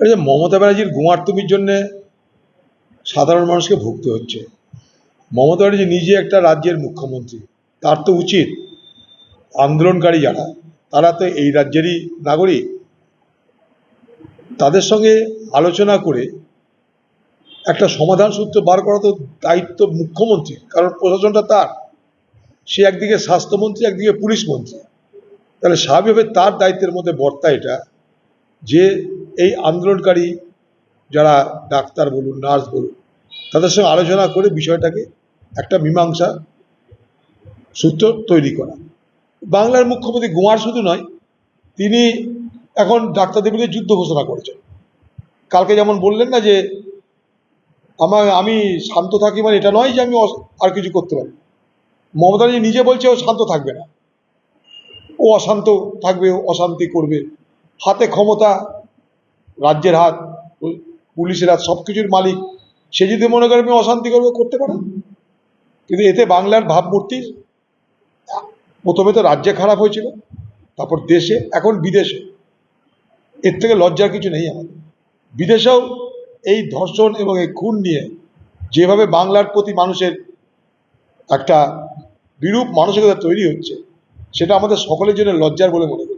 এই যে মমতা ব্যানার্জির গুমার্তমির জন্যে সাধারণ মানুষকে ভুগতে হচ্ছে। মমতা ব্যানার্জি নিজে একটা রাজ্যের মুখ্যমন্ত্রী। তার তো উচিত আন্দোলনকারী যারা, তারা তো এই রাজ্যেরই নাগরিক। তাদের সঙ্গে আলোচনা করে একটা সমাধান সূত্র বার করা তো দায়িত্ব মুখ্যমন্ত্রী, কারণ প্রশাসনটা তার। সে একদিকে স্বাস্থ্যমন্ত্রী, একদিকে পুলিশ মন্ত্রী। তাহলে স্বাভাবিকভাবে তার দায়িত্বের মধ্যে বর্তা এটা। যে এই আন্দোলনকারী যারা ডাক্তার বলুন, নার্স বলুন, তাদের সঙ্গে আলোচনা করে বিষয়টাকে একটা মীমাংসা সূত্র তৈরি করা। বাংলার মুখ্যমন্ত্রী গোয়ার শুধু নয়, তিনি এখন ডাক্তারদের বিরুদ্ধে যুদ্ধ ঘোষণা করেছেন। কালকে যেমন বললেন না যে, আমার, আমি শান্ত থাকি মানে এটা নয় যে আমি আর কিছু করতে পারি। মমতা ব্যানার্জি নিজে বলছে ও শান্ত থাকবে না। ও অশান্ত থাকবে অশান্তি করবে। হাতে ক্ষমতা, রাজ্যের হাত পুলিশের হাত সব কিছুর মালিক। সে যদি মনে করে আমি অশান্তি করব, করতে পারে। কিন্তু এতে বাংলার ভাবমূর্তি প্রথমে তো রাজ্যে খারাপ হয়েছিল, তারপর দেশে, এখন বিদেশে। এর থেকে লজ্জার কিছু নেই আমাদের। বিদেশেও এই ধর্ষণ এবং এই খুন নিয়ে যেভাবে বাংলার প্রতি মানুষের একটা বিরূপ মানসিকতা তৈরি হচ্ছে, সেটা আমাদের সকলের জন্য লজ্জার বলে মনে হয়